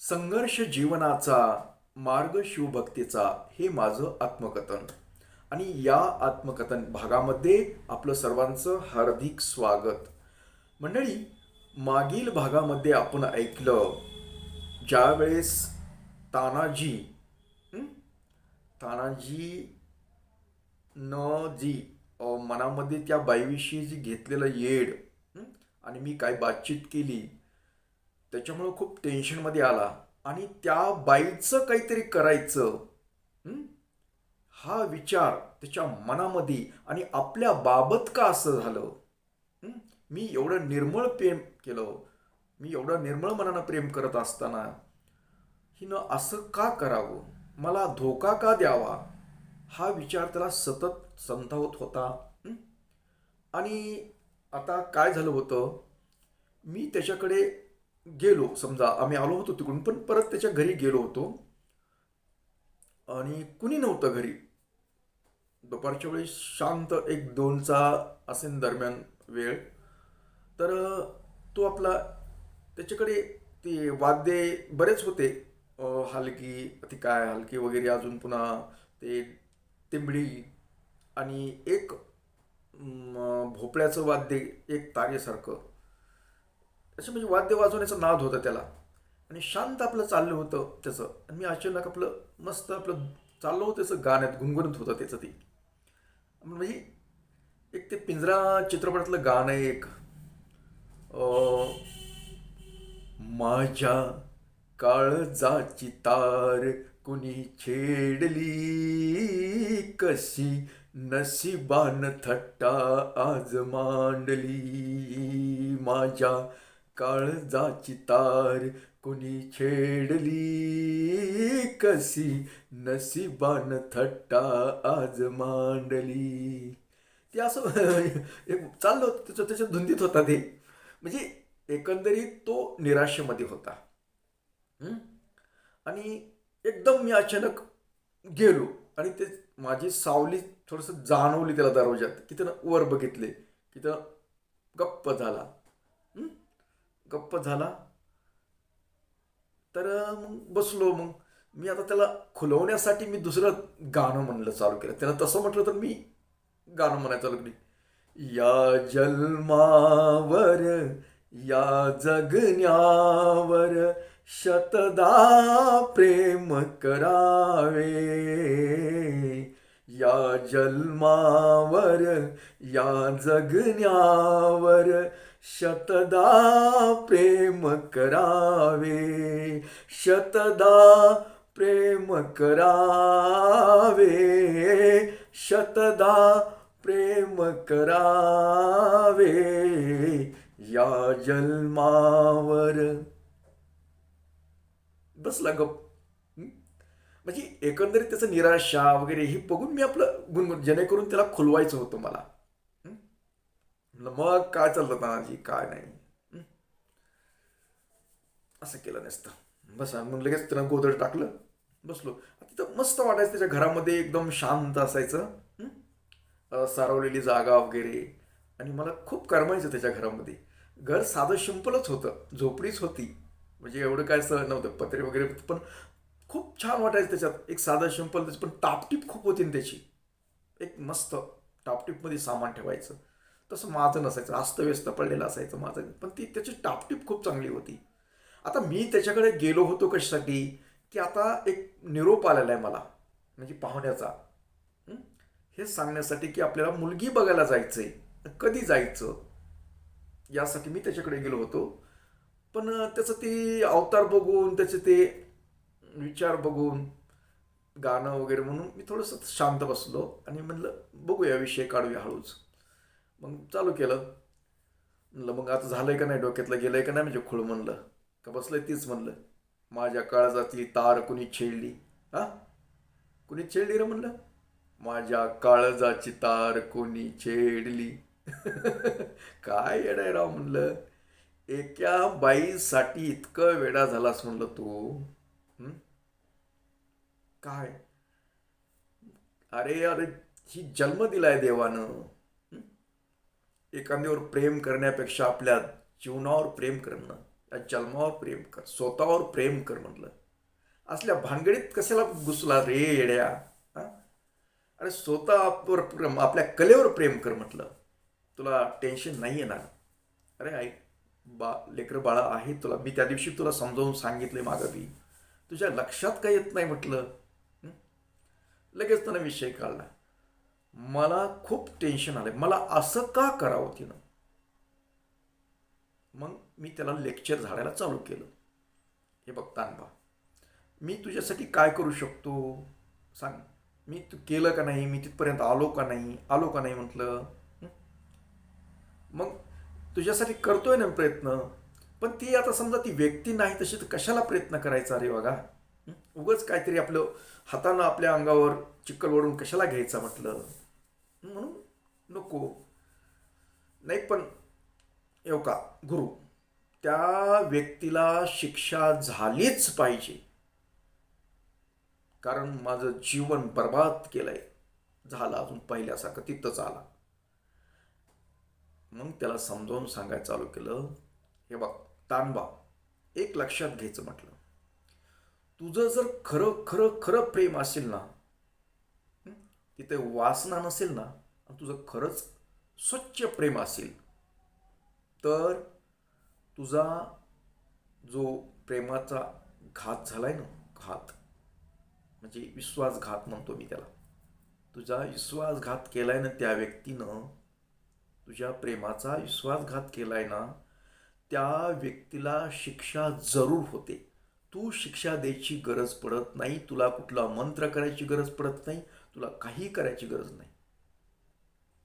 संघर्ष जीवनाचा मार्ग शिवभक्तीचा हे माझं आत्मकथन. आणि या आत्मकथन भागामध्ये आपलं सर्वांचं हार्दिक स्वागत. मंडळी मागील भागामध्ये आपण ऐकलं ज्यावेळेस तानाजी तानाजी न जी मनामध्ये त्या बाईविषयी जी घेतलेलं येड आणि मी काय बातचीत केली त्याच्यामुळं खूप टेन्शनमध्ये आला. आणि त्या बाईचं काहीतरी करायचं हा? विचार त्याच्या मनामध्ये आणि आपल्या बाबत का असं झालं? मी एवढं निर्मळ प्रेम केलं. मी एवढं निर्मळ मनानं प्रेम करत असताना हिनं असं का करावं? मला धोका का द्यावा? हा विचार त्याला सतत संतावत होता. आणि आता काय झालं होतं? मी त्याच्याकडे गेलो. समजा आम्ही आलो होतो तिकडून पण परत त्याच्या घरी गेलो होतो. आणि कुणी नव्हतं घरी. दुपारच्या वेळी शांत एक दोनचा असेन दरम्यान वेळ. तर तो आपला त्याच्याकडे ते वाद्ये बरेच होते. हलकी ती काय हलकी वगैरे अजून पुन्हा ते तिंबडी आणि एक भोपळ्याचं वाद्य एक तारेसारखं. असं म्हणजे वाद्य वाजवण्याचं नाद होतं त्याला. आणि शांत आपलं चाललं होतं त्याचं. आणि मी अचानक आपलं मस्त आपलं चाललं होतं त्याचं गाण्यात गुणगुणत होतं त्याचं ते. म्हणजे एक ते पिंजरा चित्रपटातलं गाणं आहे एक. माझ्या काळजाची तार कुणी छेडली कशी नशिबान थट्टा आज मांडली. माझ्या काळजाची तार कुणी छेडली कसी? नशिबान थट्टा आज मांडली. ते असं एक चाललं होतं त्याचं त्याच्या धुंदीत होता ते. म्हणजे एकंदरीत तो निराशेमध्ये होता. आणि एकदम मी अचानक गेलो आणि ते माझी सावली थोडंसं जाणवली त्याला दरवाज्यात. की त्यानं वर बघितले की त्यानं गप्प झाला. गप्प झाला. तर मग बसलो मग. मी आता त्याला खुलवण्यासाठी मी दुसरं गाणं म्हणलं चालू केलं. त्याला तसं म्हटलं तर मी गाणं म्हणायला चालू केली. या जन्मावर या जगण्यावर शतदा प्रेम करावे. या जन्मावर या जगण्यावर शतदा प्रेम करावे शतदा प्रेम करावे शतदा प्रेम करावे या जन्मावर. बसला गप. म्हणजे एकंदरीत त्याचं निराशा वगैरे हे बघून मी आपलं गुणगुण जेणेकरून त्याला खुलवायचं होतं मला. मग काय चाललं तानाजी? काय नाही. असं केलं नसतं. बस. मग लगेच तिनं गोदड टाकलं. बसलो. तिथं मस्त वाटायचं त्याच्या घरामध्ये एकदम शांत असायचं. सारवलेली जागा वगैरे. आणि मला खूप करमायचं त्याच्या घरामध्ये. घर साधं शिंपलच होतं. झोपडीच होती. म्हणजे एवढं काय असं नव्हतं. पत्रे वगैरे पण खूप छान वाटायचं त्याच्यात. एक साधं शिंपल त्याची. पण टापटीप खूप होती ना त्याची. एक मस्त टापटीपमध्ये सामान ठेवायचं. तसं माझं नसायचं अस्तव्यस्त पडलेलं असायचं माझं. पण ती त्याची टापटीप खूप चांगली होती. आता मी त्याच्याकडे गेलो होतो कशासाठी? की आता एक निरोप आलेला आहे मला म्हणजे पाहुण्याचा. हे? सांगण्यासाठी की आपल्याला मुलगी बघायला जायचं आहे कधी जायचं? यासाठी मी त्याच्याकडे गेलो होतो. पण त्याचं ते अवतार बघून त्याचे ते विचार बघून गाणं वगैरे म्हणून मी थोडंसं शांत बसलो आणि म्हणलं बघूया विषय काढूया हळूच. मग चालू केलं. म्हणलं मग आता झालंय का नाही डोक्यातलं? गेलंय का नाही? म्हणजे खुळ म्हणलं. का बसलंय तीच म्हणलं. माझ्या काळजातली तार कुणी छेडली? हा? कुणी छेडली रे? म्हणलं. माझ्या काळजाची तार कोणी छेडली? काय येडाय राव? म्हणलं. एका बाईसाठी इतकं वेडा झालास म्हणलं तू. काय? अरे अरे ही जन्म दिलाय देवानं. एखाद्यावर प्रेम करण्यापेक्षा आपल्या जीवनावर प्रेम करणं या जन्मावर प्रेम कर. स्वतःवर प्रेम कर म्हटलं असल्या भानगडीत कशाला घुसला रे येड्या? अरे स्वतःवर प्रेम आपल्या कलेवर प्रेम कर म्हटलं. तुला टेन्शन नाही येणार अरे ऐक बा लेकर बाळा आहे तुला. मी त्या दिवशी तुला समजावून सांगितले मागं तुझ्या लक्षात काय येत नाही म्हटलं? लगेच त्यानं विषय काढला मला खूप टेन्शन आलंय. मला असं का करावं तिनं? मग मी त्याला लेक्चर झाडायला चालू केलं. हे बघतांबा मी तुझ्यासाठी काय करू शकतो? सांग. मी तू केलं का नाही? मी तिथपर्यंत आलो का नाही? आलो का नाही म्हटलं? मग तुझ्यासाठी करतोय ना प्रयत्न पण ती आता समजा ती व्यक्ती नाही तशी तर कशाला प्रयत्न करायचा रे बघा? हं? उगाच काहीतरी आपलं हातानं आपल्या अंगावर चिखल ओढून कशाला घ्यायचा म्हटलं? म्हणून नको. नाही पण येऊ का गुरु त्या व्यक्तीला शिक्षा झालीच पाहिजे. कारण माझं जीवन बर्बाद केलंय. झालं अजून पहिल्यासारखं तिथंच आला. मग त्याला समजावून सांगायला चालू केलं. हे बघ तानबा एक लक्षात घ्यायचं म्हटलं. तुझं जर खरं खरं खरं प्रेम असेल ना तिथे वासना नसेल ना आणि तुझं खरंच स्वच्छ प्रेम असेल तर तुझा जो प्रेमाचा घात झालाय ना घात म्हणजे विश्वासघात म्हणतो मी त्याला तुझा विश्वासघात केला आहे ना त्या व्यक्तीनं तुझ्या प्रेमाचा विश्वासघात केला आहे ना त्या व्यक्तीला शिक्षा जरूर होते. तू शिक्षा द्यायची गरज पडत नाही तुला कुठला मंत्र करायची गरज पडत नाही तुला काही करायची गरज नाही.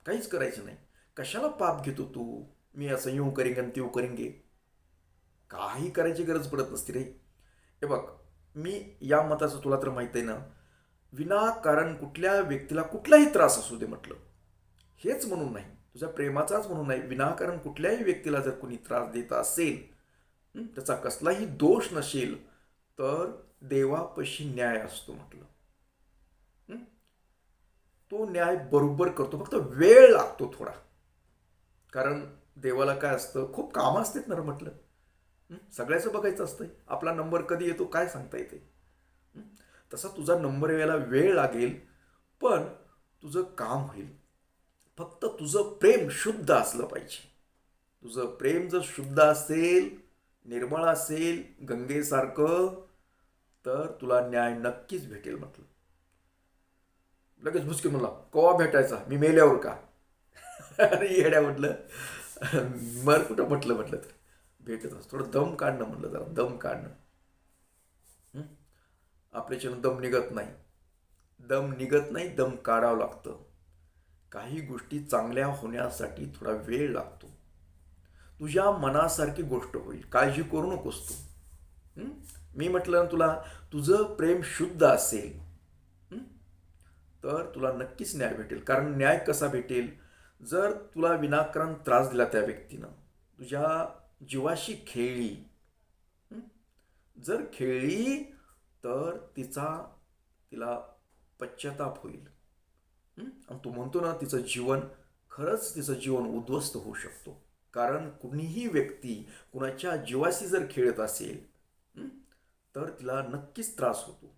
काहीच करायचं नाही. कशाला पाप घेतो तू? मी असं येऊ करेन आणि तेऊ करेंगे काही करायची गरज पडत नसते रे. हे बघ मी या मताचं तुला तर माहीत आहे ना विनाकारण कुठल्या व्यक्तीला कुठलाही त्रास असू दे म्हटलं. हेच म्हणून नाही. तुझ्या प्रेमाचाच म्हणून नाही. विनाकारण कुठल्याही व्यक्तीला जर कोणी त्रास देत असेल त्याचा कसलाही दोष नसेल तर देवापशी न्याय असतो म्हटलं. तो न्याय बरोबर करतो. फक्त वेळ लागतो थोडा. कारण देवाला काय असतं खूप कामं असतात ना म्हटलं. सगळ्याचं बघायचं असतंय. आपला नंबर कधी येतो काय सांगता येते? तसा तुझा नंबर यायला वेळ लागेल पण तुझं काम होईल. फक्त तुझं प्रेम शुद्ध असलं पाहिजे. तुझं प्रेम जर शुद्ध असेल निर्मळ असेल गंगेसारखं तर तुला न्याय नक्कीच भेटेल म्हटलं. लगेच भुसके म्हणला कवा भेटायचा? मी मेल्यावर का? अरे येड्या म्हटलं मर कुठं? म्हटलं म्हटलं तर भेटत असतो. थोडं दम काढणं म्हटलं जरा दम काढणं. आपल्याच्यानं दम निघत नाही. दम निघत नाही दम काढावं लागतं. काही गोष्टी चांगल्या होण्यासाठी थोडा वेळ लागतो. तुझ्या मनासारखी गोष्ट होईल. काळजी करू नकोस तू. मी म्हटलं ना तुला तुझं प्रेम शुद्ध असेल तर तुला नक्कीच न्याय भेटेल. कारण न्याय कसा भेटेल? जर तुला विनाकारण त्रास दिला त्या व्यक्तीनं तुझ्या जीवाशी खेळली जर खेळली तर तिचा तिला पश्चाताप होईल. आणि तू म्हणतो ना तिचं जीवन खरंच तिचं जीवन उद्ध्वस्त होऊ शकतो. कारण कुणीही व्यक्ती कुणाच्या जीवाशी जर खेळत असेल तर तिला नक्कीच त्रास होतो.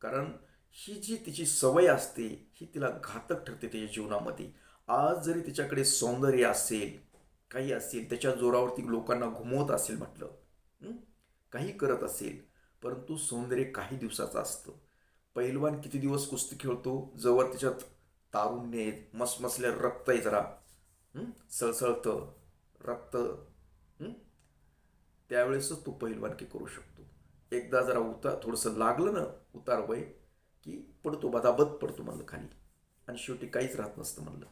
कारण ही जी तिची सवय असते ही तिला घातक ठरते तिच्या जीवनामध्ये. आज जरी तिच्याकडे सौंदर्य असेल काही असेल त्याच्या जोरावरती लोकांना घुमवत असेल म्हटलं काही करत असेल परंतु सौंदर्य काही दिवसाचं असतं. पैलवान किती दिवस कुस्ती खेळतो? जवळ त्याच्यात तारुण्य आहे मसमसल्या रक्त आहे जरा. सळसळतं रक्त. त्यावेळेसच तो पैलवानकी करू शकतो. एकदा जरा उतार थोडंसं लागलं ना उतार वय की पडतो बदाबद पडतो म्हणलं खाली. आणि शेवटी काहीच राहत नसतं म्हणलं.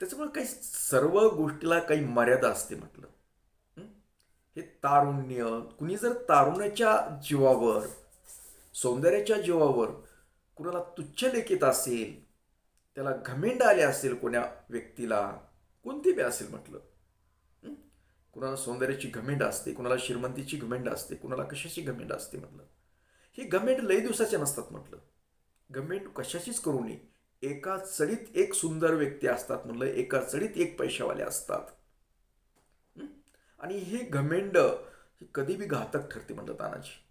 त्याच्यामुळे काही सर्व गोष्टीला काही मर्यादा असते म्हटलं. हे? तारुण्य कुणी जर तारुण्याच्या जीवावर सौंदर्याच्या जीवावर कुणाला तुच्छ लेखित असेल त्याला घमेंड आले असेल कोण्या व्यक्तीला कोणती बी असेल म्हटलं. कुणाला सौंदर्याची घमेंड असते कुणाला श्रीमंतीची घमेंड असते कुणाला कशाची घमेंड असते म्हटलं. ही गमेंट लय दिवसाच्या नसतात म्हटलं. गमेंट कशाचीच करू नये. एका चढीत एक सुंदर व्यक्ती असतात म्हटलं. एका चढीत एक पैशावाले असतात. आणि हे घमेंड ही कधी बी घातक ठरते म्हटलं तानाजी.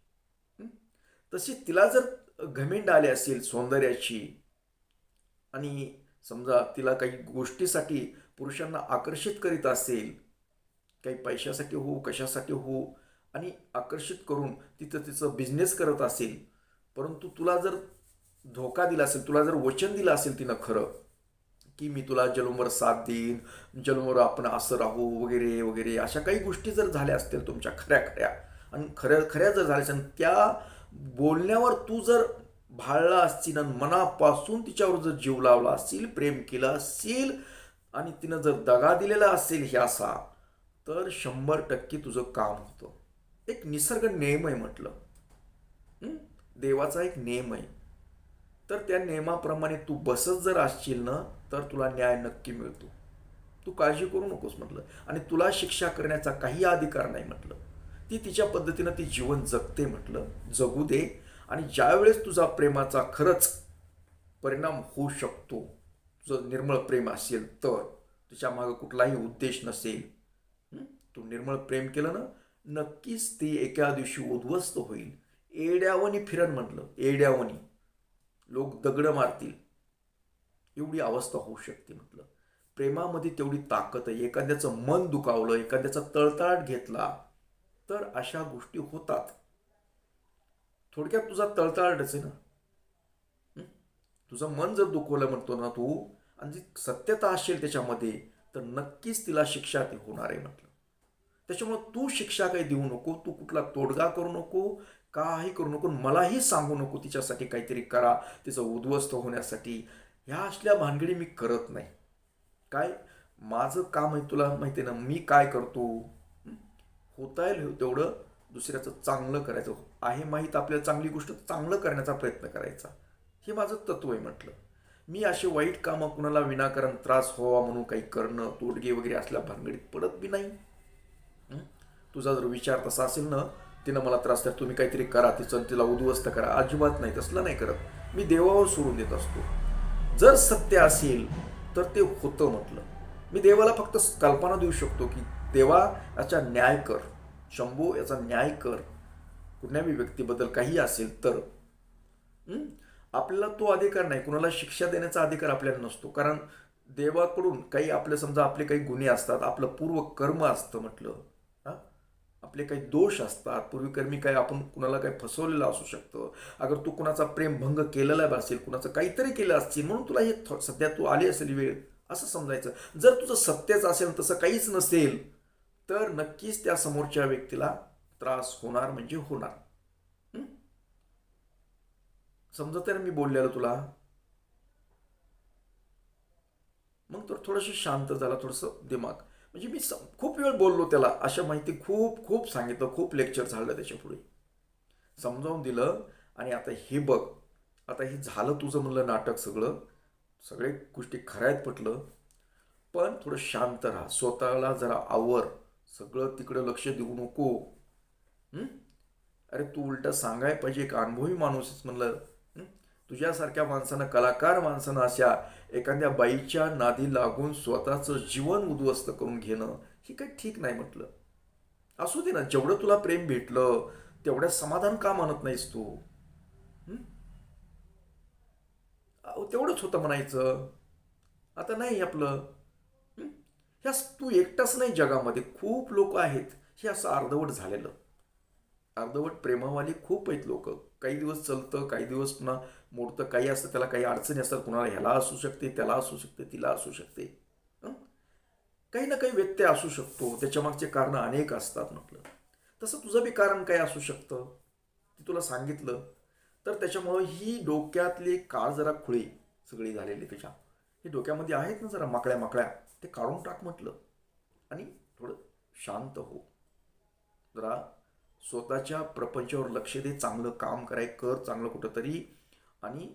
तशी तिला जर घमेंड आले असेल सौंदर्याची आणि समजा तिला काही गोष्टीसाठी पुरुषांना आकर्षित करीत असेल काही पैशासाठी हो कशासाठी हो आणि आकर्षित करून तिथं तिचं बिझनेस करत असेल परंतु तुला जर धोका दिला असेल तुला जर वचन दिलं असेल तिनं खरं की मी तुला जन्मभर साथ देईन जन्मभर आपण असं राहू वगैरे वगैरे अशा काही गोष्टी जर झाल्या असतील तुमच्या खऱ्या खऱ्या आणि खऱ्या खऱ्या जर झाल्या असेल त्या बोलण्यावर तू जर भाळला असतील आणि मनापासून तिच्यावर जर जीव लावला असेल प्रेम केलं असेल आणि तिनं जर दगा दिलेला असेल ह्यासा तर शंभर टक्के तुझं काम होतं. एक निसर्ग नियम आहे म्हटलं देवाचा एक नियम आहे तर त्या नियमाप्रमाणे तू बसत जर असशील ना तर तुला न्याय नक्की मिळतो. तू काळजी करू नकोस म्हटलं. आणि तुला शिक्षा करण्याचा काही अधिकार नाही म्हटलं. ती तिच्या पद्धतीनं ती जीवन जगते म्हटलं. जगू दे. आणि ज्यावेळेस तुझा प्रेमाचा खरंच परिणाम होऊ शकतो तुझं निर्मळ प्रेम असेल तर तुझ्या मागं कुठलाही उद्देश नसेल तू निर्मळ प्रेम केलं ना नक्कीच ती एका दिवशी उद्ध्वस्त होईल. एड्यावनी फिरण म्हटलं. एड्यावनी लोक दगड मारतील. एवढी अवस्था होऊ शकते म्हटलं. प्रेमामध्ये तेवढी ताकद आहे. एखाद्याचं मन दुखावलं एखाद्याचा तळतळाट घेतला तर अशा गोष्टी होतात. थोडक्यात तुझा तळतळाटच आहे ना? तुझं मन जर दुखवलं म्हणतो ना तू आणि जी सत्यता असेल त्याच्यामध्ये तर नक्कीच तिला शिक्षा ती होणार आहे म्हटलं. त्याच्यामुळे तू शिक्षा काही देऊ नको तू कुठला तोडगा करू नको काही करू नको मलाही सांगू नको तिच्यासाठी काहीतरी करा तिचं उद्ध्वस्त होण्यासाठी. ह्या असल्या भानगडी मी करत नाही. काय? माझं काम आहे तुला माहिती आहे ना मी काय करतो? होता येईल तेवढं दुसऱ्याचं चांगलं करायचं. आहे माहीत आपल्याला चांगली गोष्ट चांगलं करण्याचा प्रयत्न करायचा. हे माझं तत्व आहे म्हटलं. मी असे वाईट कामं कुणाला विनाकारण त्रास व्हावा म्हणून काही करणं तोडगे वगैरे असल्या भानगडीत पडत बी नाही. तुझा जर विचार तसा असेल ना तिनं मला त्रास तर तुम्ही काहीतरी करा तिचं तिला उद्ध्वस्त करा. अजिबात नाही तसलं नाही करत. मी देवावर सोडून देत असतो. जर सत्य असेल तर ते होतं म्हटलं. मी देवाला फक्त कल्पना देऊ शकतो की देवा याचा न्याय कर. शंभू याचा न्याय कर. कुठल्याही व्यक्तीबद्दल काही असेल तर. आपल्याला तो अधिकार नाही. कुणाला शिक्षा देण्याचा अधिकार आपल्याला नसतो. कारण देवाकडून काही आपले समजा आपले काही गुन्हे असतात आपलं पूर्व कर्म असतं म्हटलं. आपले काही दोष असतात पूर्वीकर्मी काय आपण कुणाला काही फसवलेलं असू शकतं अगर तू कुणाचा प्रेमभंग केलेला असेल कुणाचं काहीतरी केलं असतील म्हणून तुला हे सध्या तू आली असेल वेळ असं समजायचं. जर तुझं सत्यच असेल तसं काहीच नसेल तर नक्कीच त्या समोरच्या व्यक्तीला त्रास होणार म्हणजे होणार. समजत आहे ना मी बोललेलं तुला? मग तर थोडंसं शांत झाला थोडंसं दिमाग. म्हणजे मी सम- खूप वेळ बोललो त्याला. अशा माहिती खूप खूप सांगितलं. खूप लेक्चर झालं त्याच्यापुढे. समजावून दिलं. आणि आता हे बघ. आता हे झालं तुझं म्हणलं नाटक सगळं. सगळे गोष्टी खऱ्यात पटलं पण थोडं शांत राहा. स्वतःला जरा आवर. सगळं तिकडं लक्ष देऊ नको. अरे तू उलटं सांगाय पाहिजे एक अनुभवी माणूस म्हणलं. तुझ्यासारख्या माणसानं कलाकार माणसानं अशा एखाद्या बाईच्या नादी लागून स्वतःचं जीवन उद्ध्वस्त करून घेणं हे काही ठीक नाही म्हटलं. असू दे ना जेवढं तुला प्रेम भेटलं तेवढ्या समाधान का मानत नाहीस तू? अहो, तेवढंच होतं म्हणायचं. आता नाही आपलं. ह्या तू एकटाच नाही जगामध्ये खूप लोक आहेत. हे असं अर्धवट झालेलं. अर्धवट प्रेमावाली खूप आहेत लोक. काही दिवस चालतं काही दिवस पुन्हा मोडतं काही असतं त्याला काही अडचणी असतात कुणाला ह्याला असू शकते त्याला असू शकते तिला असू शकते. काही ना काही व्यत्यय असू शकतो. त्याच्यामागचे कारणं अनेक असतात म्हटलं. तसं तुझं बी कारण काय असू शकतं? ते तुला सांगितलं. तर त्याच्यामुळं ही डोक्यातली काळ जरा खुळी सगळी झालेली त्याच्या हे डोक्यामध्ये आहेत ना जरा माकड्या माकड्या. ते काढून टाक म्हटलं. आणि थोडं शांत हो. जरा स्वतःच्या प्रपंचावर लक्ष दे चांगलं काम कराय कर चांगलं कुठंतरी. आणि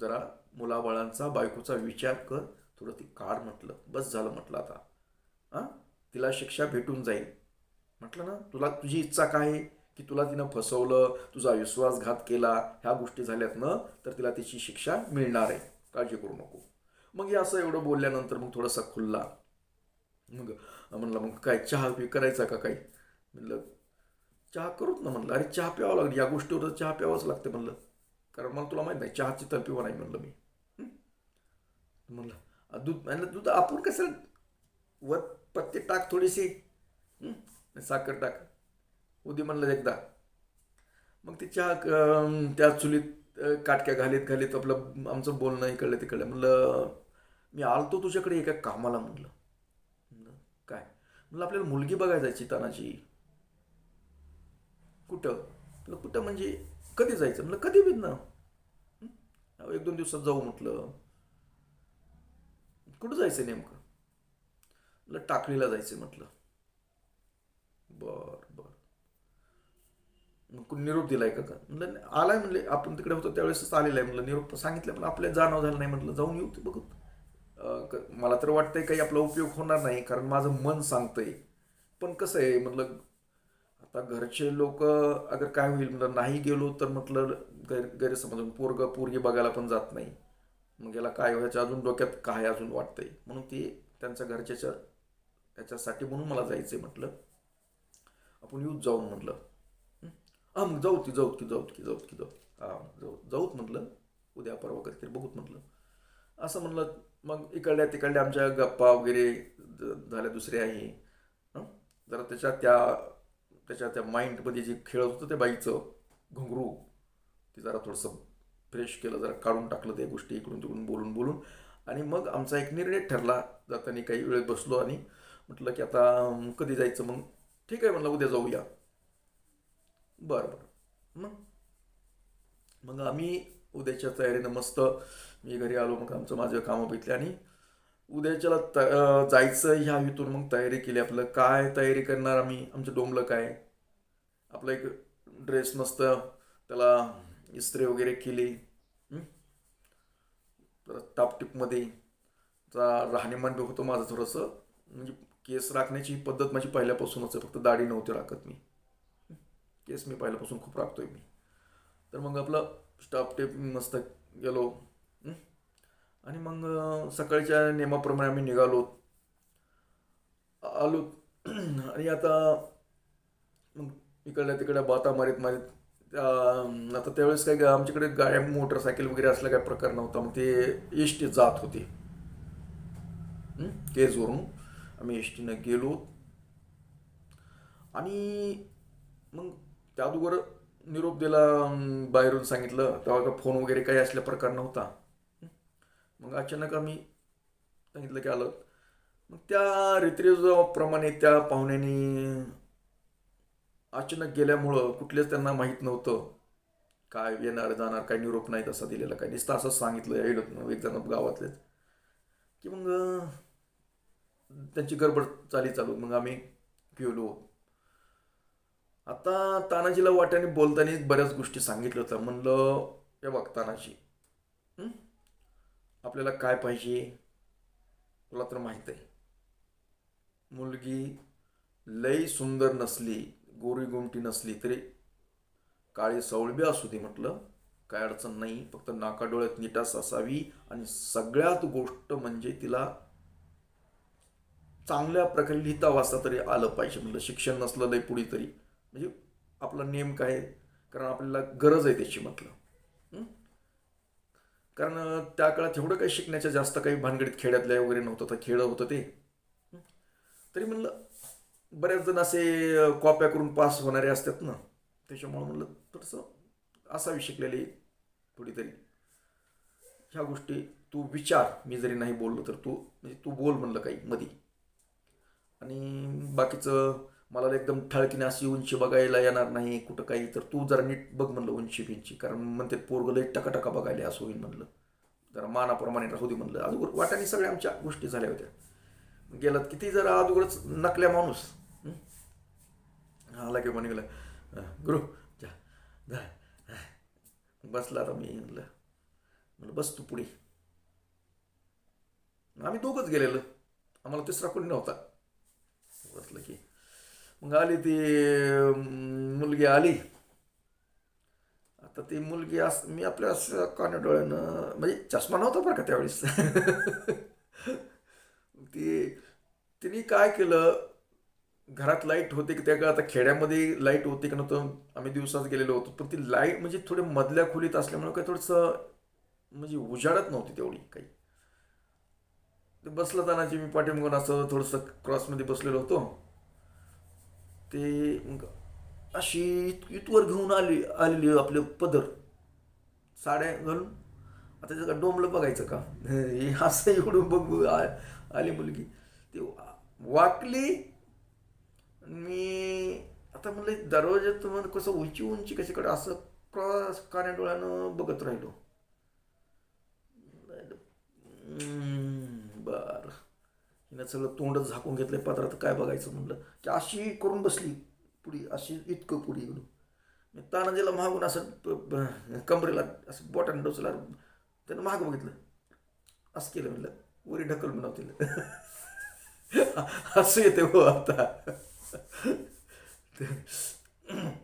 जरा मुलाबाळांचा बायकोचा विचार कर. थोडं ती काढ म्हटलं. बस झालं म्हटलं आता. हां? तिला शिक्षा भेटून जाईल. म्हटलं ना तुला तुझी इच्छा काय आहे? की तुला तिनं फसवलं तुझा विश्वासघात केला ह्या गोष्टी झाल्यात ना तर तिला तिची शिक्षा मिळणार आहे. काळजी करू नको. मग हे असं एवढं बोलल्यानंतर मग थोडासा खुल्ला. मग म्हणलं मग काय चहा करायचा का काही? म्हणलं चहा करूच ना म्हणलं. अरे चहा प्यावं लागली. या गोष्टीवर तर चहा प्यावंच लागते म्हणलं. कारण मला तुला माहीत नाही चहाची तर पिवा नाही म्हणलं मी. म्हणलं दूध म्हणलं दूध आपण कसं वर पत्ते टाक थोडीशी. साखर टाक. उदी म्हणलं एकदा. मग ते चहा त्या चुलीत काटक्या घालीत घालीत आपलं आमचं बोलणं इकडलं तिकडलं. म्हणलं मी आलतो तुझ्याकडे एका कामाला. म्हणलं. म्हणलं काय? म्हणलं आपल्याला मुलगी बघायला जायची तानाची कुठं? म्हटलं कुठं म्हणजे कधी जायचं? म्हटलं कधी बी ना एक दोन दिवसात जाऊ म्हटलं. कुठं जायचं नेमकं? म्हटलं टाकळीला जायचं म्हटलं. बर बर. मग निरोप दिलाय का का? म्हटलं नाही, आलाय म्हणले आपण तिकडे होतो त्यावेळेसच आलेला आहे म्हटलं निरोप सांगितलं पण आपल्या जाणव झालं नाही म्हटलं. जाऊन येऊ ते बघू मला तर वाटतंय काही आपला उपयोग होणार नाही कारण माझं मन सांगतंय. पण कसं आहे म्हटलं आता घरचे लोक अगर काय होईल म्हटलं नाही गेलो तर म्हटलं गैर गैरसमज. पोरग पोरगी बघायला पण जात नाही. मग याला काय व्हायचं अजून डोक्यात काय अजून वाटतंय? म्हणून ते त्यांच्या घरच्याच्या याच्यासाठी म्हणून मला जायचंय म्हटलं. आपण येऊच जाऊन म्हटलं. हां? हा मग जाऊत की जाऊत की जाऊत की जाऊत की जाऊ. हा जाऊ जाऊत म्हटलं. उद्या परवा कधीतरी बघूत म्हटलं. असं म्हटलं मग इकडल्या तिकडल्या आमच्या गप्पा वगैरे झाल्या दुसऱ्याही. जरा त्याच्या त्या त्याच्या त्या माइंडमध्ये जे खेळत होतं त्या बाईचं घुंगरू ते जरा थोडंसं फ्रेश केलं जरा काढून टाकलं त्या गोष्टी इकडून तिकडून बोलून बोलून. आणि मग आमचा एक निर्णय ठरला जाताना काही वेळ बसलो आणि म्हटलं की आता कधी जायचं मग? ठीक आहे म्हणलं उद्या जाऊया. बरं बरं. मग? मग आम्ही उद्याच्या तयारीनं मस्त मी घरी आलो मग आमचं माझं कामं बघितले आणि उद्याच्याला त जायचं ह्या हेतून मग तयारी केली आपलं. काय तयारी करणार आम्ही? आमचं डोंबलं काय? आपला एक ड्रेस मस्त त्याला इस्त्री वगैरे केली. हं? जरा राहणीमान बी होतं माझं थोडंसं. म्हणजे केस राखण्याची पद्धत माझी पहिल्यापासूनच आहे. फक्त दाढी नव्हती राखत मी. केस मी पहिल्यापासून खूप राखतोय मी. तर मग आपलं स्टाफ टेप मस्त गेलो. आणि मग सकाळच्या नियमाप्रमाणे आम्ही निघालो. आलो. आणि आता मग इकडल्या तिकडं बाता मारीत मारीत त्या- आता त्यावेळेस काय आमच्याकडे गाड्या मोटरसायकल वगैरे असला काय प्रकार नव्हता. मग ते एस टी जात होते. केजवरून आम्ही एस टीनं गेलो. आणि मग त्या अगोदर निरोप दिला बाहेरून सांगितलं. तेव्हा का फोन वगैरे काही असल्या प्रकार नव्हता. मग अचानक आम्ही सांगितलं की आलं. मग त्या रीतिरिवाजाप्रमाणे त्या पाहुण्यांनी अचानक गेल्यामुळं कुठलेच त्यांना माहीत नव्हतं. काय येणार जाणार काय निरोप नाही तसा दिलेला काय नुसतं असंच सांगितलं यायला एक जण गावातलेच. की मग त्यांची गडबड चाली चालू. मग आम्ही गेलो. आता तानाजीला वाट्याने बोलताना बऱ्याच गोष्टी सांगितलं होतं म्हणलं हे बघ तानाजी. आपल्याला काय पाहिजे? तुला तर माहीत आहे. मुलगी लई सुंदर नसली. गोरी गुमटी नसली तरी काळी सवळबी असू दे म्हटलं काय अडचण नाही. फक्त नाकाडोळ्यात निटास असावी आणि सगळ्यात गोष्ट म्हणजे तिला चांगल्या प्रकारे लिहिता वाचता तरी आलं पाहिजे म्हटलं. शिक्षण नसलं लय पुढे तरी. म्हणजे आपला नेम काय कारण आपल्याला गरज आहे त्याची म्हटलं. कारण त्या काळात एवढं काही शिकण्याच्या जास्त काही भानगडीत खेड्यातल्या वगैरे नव्हतं. तर खेळ होतं ते. तरी म्हणलं बऱ्याच जण असे कॉप्या करून पास होणारे असतात ना. त्याच्यामुळं म्हणलं थोडंसं असावी शिकलेली थोडी तरी ह्या गोष्टी तू विचार. मी जरी नाही बोललो तर तू म्हणजे तू बोल म्हणलं काही मधी. आणि बाकीचं मला एकदम ठळकीने अशी उंची बघायला येणार नाही कुठं काही. तर तू जरा नीट बघ म्हणलं उंची बिंची. कारण म्हणते पोरगं लई टकाटका बघायला असं होईल म्हणलं. जरा मानाप्रमाणे राहू दे म्हणलं. अगोदर वाटाने सगळ्या आमच्या गोष्टी झाल्या होत्या. गेलात किती जरा अगोदरच नकल्या माणूस. हं? आला की म्हणे गुरु जा बसला आता मी म्हटलं म्हटलं बस तू पुढे. आम्ही दोघंच गेलेलो. आम्हाला तिसरा कोणी नव्हता. बसलं की. मग आली ती मुलगी आली. आता ती मुलगी अस मी आपल्या असं कान्या डोळ्यानं म्हणजे चष्मा नव्हता बरं का त्यावेळेस. ती तिने काय केलं? घरात लाइट होते की त्या काळात आता खेड्यामध्ये लाइट होते का नव्हतं आम्ही दिवसात गेलेलो होतो. पण ती लाइट म्हणजे थोडे मधल्या खोलीत असल्यामुळे काही थोडंसं म्हणजे उजाडत नव्हती तेवढी काही. ते बसलं तानाची मी पाठीमागून असं थोडंसं क्रॉसमध्ये बसलेलो होतो. ते मग अशी इत- घेऊन आली आलेली आपले पदर. साड्या घालून. आता त्याचं डोंबलं बघायचं का? हे असं एवढं बघू आ- आली मुलगी. ती वाकली मी आता म्हणलं दरवाजा तुम्हाला कसं उंची उंची कशीकडे असं क्रॉस कान्या डोळ्यानं बघत राहिलो. बर. हिनं सगळं तोंडच झाकून घेतलं पत्रात काय बघायचं म्हणलं. की अशी करून बसली पुढी अशी इतकं पुढी गेलो. मी तानाजीला मागून असं कमरेला असं बोटाने डोचला त्यानं महाग बघितलं. असं केलं म्हणलं वरी ढकल म्हणावं तिला. असं येते हो आता.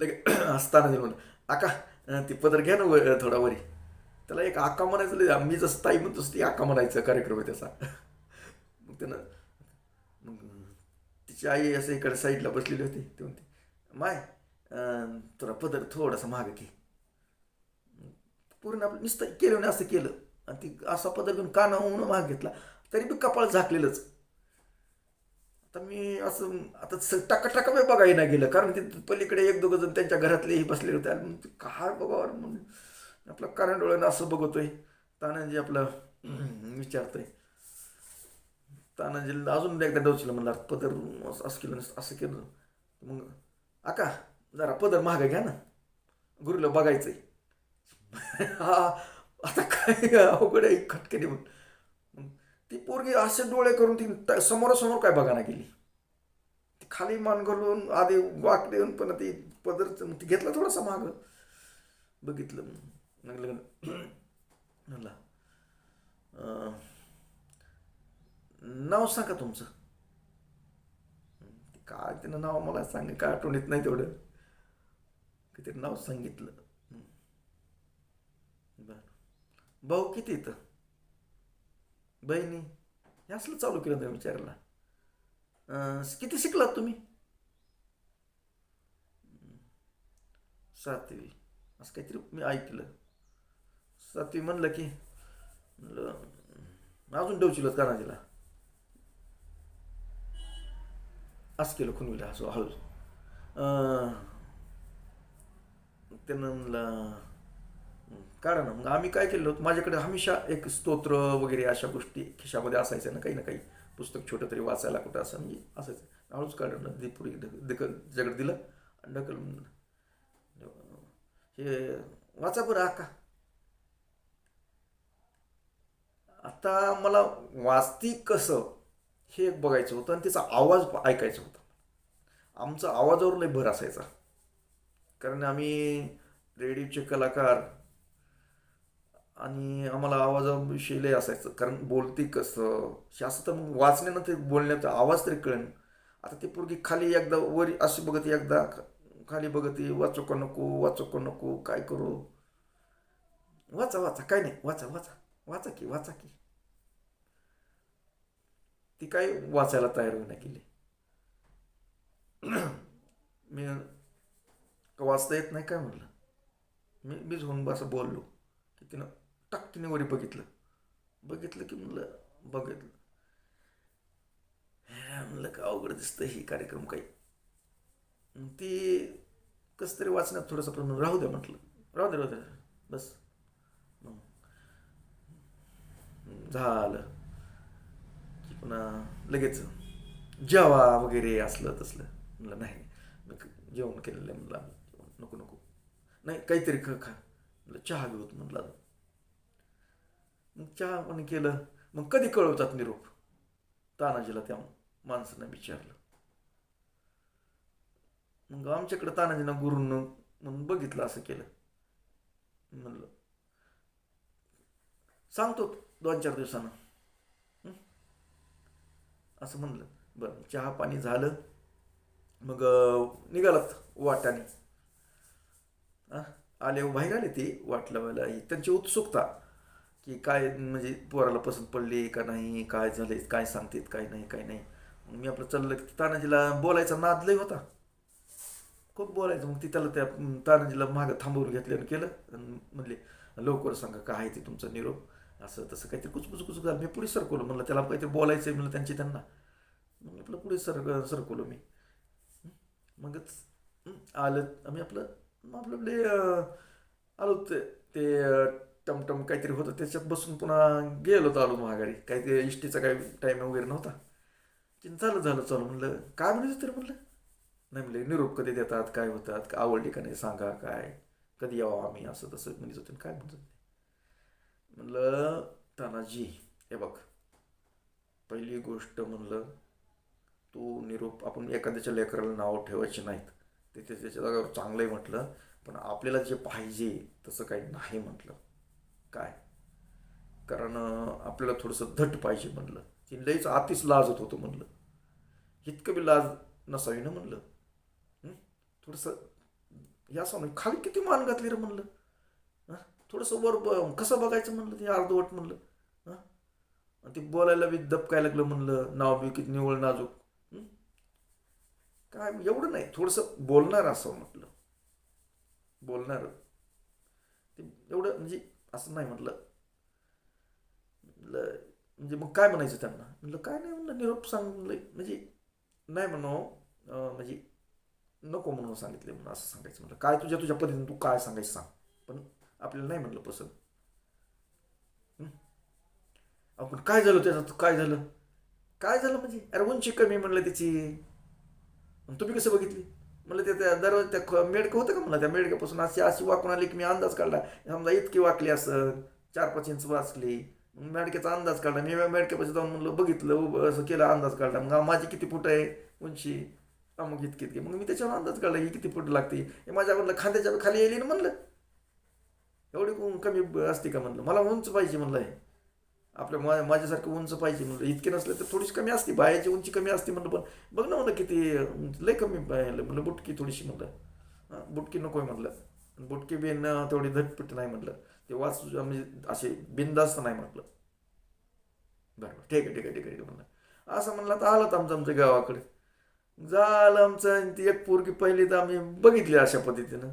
लगे असताना दिलं म्हणलं आका ती पदर घ्या ना व थोडा वरी. त्याला एक आका म्हणायचं लय, मी जसं ताई म्हणतोस ती आका म्हणायचं कार्यक्रम आहे त्याचा. मग त्यानं मग तिची आई असं इकडे साईडला बसलेली होती ती म्हणते माय अं, तुला पदर थोडासा महाग घे. पूर्ण आपलं नुसतं केलं असं केलं. आणि ती असा पदर घेऊन होऊन महाग घेतला. तरी बी कपाळ झाकलेलंच. आता मी असं आता स- टाका टाका मी बघायला नाही गेलं. कारण ते पलीकडे एक दोघं जण त्यांच्या घरातलेही बसले होते. आणि मग ते काय बघावर म्हणून आपलं कारण डोळ्यानं असं बघतोय. तानाजी आपलं विचारतोय. तानाजी अजून एकदा डोचलं म्हणलं पदर असं असं केलं नसतं असं केलं मग आका जरा पदर महाग घ्या ना. गुरुला बघायचंय. हा आता काय अवघड आहे खटकेने म्हणून. ती पोरगी असे डोळे करून ती समोरासमोर काय बघायला गेली? ती खाली मान घालून आधी वाक देऊन पण ती पदर ती घेतला थोडासा माग. बघितलं मग म्हणला नाव सांगा तुमचं. ते काय त्यानं नाव मला सांग काय आठवण येत नाही तेवढं. किती नाव सांगितलं. बर. भाऊ किती इथं? बहिणी हे असलं चालू केलं तुम्ही विचारला किती शिकलात तुम्ही? सातवी. असं काहीतरी मी ऐकलं. सातवी म्हणलं की म्हणलं अजून डवचिलत कानाजीला असं केलं खुनविला असं हळू. त्यानं म्हणलं काढा ना मग आम्ही काय केलं होतं? माझ्याकडे हमेशा एक स्तोत्र वगैरे अशा गोष्टी खिशामध्ये असायच्या ना काही ना काही. पुस्तक छोटं तरी वाचायला कुठं असं म्हणजे असायचं. हळूच काढलं दे पुढे ढकल जगड दिलं आणि ढकल हे वाचा बरं आका. आता मला वाचती कसं हे एक बघायचं होतं आणि त्याचा आवाज ऐकायचा होता. आमचा आवाजावर लय भर असायचा. कारण आम्ही रेडिओचे कलाकार आणि आम्हाला आवाजाविषयी लय असायचं कारण बोलते कसं? हे असं तर मग वाचण्यानं ते बोलण्याचा आवाज तरी कळेन. आता ती पोरगी खाली एकदा वरी अशी बघत एकदा खाली बघत वाचो का नको वाचोको का नको काय करू? वाचा वाचा काय नाही वाचा वाचा वाचा की वाचा की. ती काय वाचायला तयार होईना केली मी का वाचता येत नाही काय म्हणलं? मी मीच होऊन असं बोललो. की तिनं टाक तिने वरी बघितलं. बघितलं की म्हणलं बघितलं. हे म्हणलं का अवघड दिसतं ही कार्यक्रम काही. ती कसं तरी वाचण्यात थोडंसं प्रमाण राहू द्या म्हटलं. राहू दे राहू दे. बस. मग झालं. की पुन्हा लगेच जेवा वगैरे असलं तसलं. म्हणलं नाही मी जेवण केलेलं आहे म्हणलं नको नको. नाही काहीतरी ख खा. म्हणलं चहा घेऊत म्हणलं चहा पण केलं. मग कधी कळवतात निरोप? तानाजीला त्या माणसानं विचारलं. मग आमच्याकडे तानाजीनं गुरुनं म्हणून बघितलं असं केलं. म्हणलं सांगतो दोन चार दिवसानं. असं म्हणलं. बरं चहा पाणी झालं. मग निघालात वाटाने हा? आले बाहेर आले ते वाट लावायला. त्यांची उत्सुकता की काय म्हणजे पोराला पसंत पडली का नाही काय झाले काय सांगतेत काय नाही काय नाही. मग मी आपलं चाललं की तानाजीला बोलायचा नाद लय होता. खूप बोलायचं. मग ती त्याला त्या तानाजीला मागं थांबवून घेतलं आणि केलं. आणि म्हणले लवकर सांगा काय आहे ते तुमचा निरोप? असं तसं काहीतरी कुचकुच कुचकुच झालं. मी पुढे सरकवलं. म्हणलं त्याला काहीतरी बोलायचं आहे म्हणलं त्यांची त्यांना. मग आपलं पुढे सर सरकवलो मी. मगच आलं. आम्ही आपलं मग आपलं आपले आलो ते ते टमटम काहीतरी होतं त्याच्यात बसून पुन्हा गेलो चालू आलो माघारी. काही ते इष्टीचा काही टाईम वगैरे नव्हता. की झालं झालं चालू म्हणलं काय म्हणायचं तरी म्हणलं? नाही म्हणलं निरोप कधी देतात काय होतात का आवडली का नाही सांगा काय? कधी यावं आम्ही? असं तसं म्हणत होते काय म्हणत होते. म्हणलं तानाजी हे बघ पहिली गोष्ट म्हणलं तू निरोप आपण एखाद्याच्या लेकराला नावं ठेवायचे नाहीत. ते ते त्याच्या जागावर चांगलंही म्हटलं पण आपल्याला जे पाहिजे तसं काही नाही म्हटलं. काय? कारण आपल्याला थोडंसं धट पाहिजे म्हणलं. की लईच आतीच लाजत होतं म्हणलं. इतकं बी लाज नसावी ना म्हणलं. थोडंसं या समोर खाली किती मान घातली रे म्हणलं. थोडंसं वर ब- कसं बघायचं म्हणलं ते अर्धवट म्हणलं. आणि ते बोलायला बी दबकाय लागलं म्हणलं नाव बी किती निवळ नाजूक. काय एवढं नाही. थोडंसं बोलणार असं म्हटलं. बोलणार. ते एवढं म्हणजे असं नाही म्हटलं म्हटलं म्हणजे मग काय म्हणायचं त्यांना? म्हटलं काय नाही म्हणलं निरोप सांगलं म्हणजे नाही म्हणू हो. म्हणजे नको म्हणून सांगितले म्हणून असं सांगायचं म्हटलं काय तुझ्या तुझ्या पद्धतीने तू काय सांगायचं सांग. पण आपल्याला नाही म्हणलं पसंत आपण काय झालं त्याचं? काय झालं? काय झालं म्हणजे? अरे उंची कमी म्हणलं त्याची. तुम्ही कसं बघितली? म्हणलं ते त्या दरवाज त्या ख- मेडकं होतं का म्हणलं त्या मेडक्यापासून अशी अशी वाकून आली की मी अंदाज काढला. समजा इतकी वाकली असं चार पाच इंच वाचली मग मेडक्याचा अंदाज काढला. मी मेडक्यापासून जाऊन म्हणलं बघितलं उभं असं केलं अंदाज काढला. मग माझी किती फूट आहे? उंची? मग इतकी इतकी. मग मी त्याच्यावर अंदाज काढला ही किती फूट लागते? हे माझ्या म्हणलं खांद्याच्या खाली येईल ना म्हणलं. एवढी कमी ब- असते का म्हणलं? मला उंच पाहिजे म्हणलं आहे आपल्या मा माझ्यासारखं उंच पाहिजे म्हणलं इतके नसले तर थोडीशी कमी असते. बायाची उंची कमी असते म्हणलं पण बघ ना म्हणलं किती उंच, लय कमी म्हणलं बुटकी थोडीशी म्हणलं. बुटकी नको आहे म्हटलं बुटकी बिन तेवढी धटपट नाही म्हटलं ते वाच म्हणजे असे बिंदास्त नाही म्हटलं. बरं बरं. ठीक आहे ठीक आहे ठीक आहे म्हणलं. असं म्हणलं तर आलं आमचं आमच्या गावाकडे. झालं आमचं. ती एक पोरगी पहिली तर आम्ही बघितली अशा पद्धतीनं.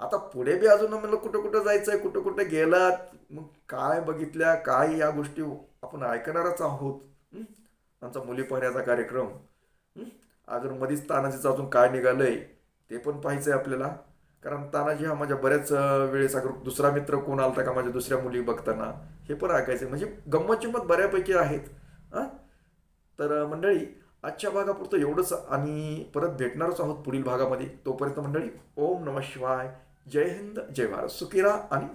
आता पुढे बी अजून म्हणलं कुठं कुठं जायचं आहे कुठं कुठं गेलात? मग काय बघितल्या काय या गोष्टी आपण ऐकणारच आहोत? आमचा मुली पाहण्याचा कार्यक्रम. अजून मध्येच तानाजीचं अजून काय निघालंय ते पण पाहायचं आहे आपल्याला. कारण तानाजी हा माझ्या बऱ्याच अं, वेळेचा ग्रुप दुसरा मित्र कोण आला का माझ्या दुसऱ्या मुली बघताना हे पण ऐकायचं म्हणजे गंमत चिंमत बऱ्यापैकी आहेत. हां? तर मंडळी आजच्या भागापुरतं एवढंच आणि परत भेटणारच आहोत पुढील भागामध्ये. तोपर्यंत मंडळी ओम नम शिवाय. जय हिंद जय भारत. सुखीरा आणि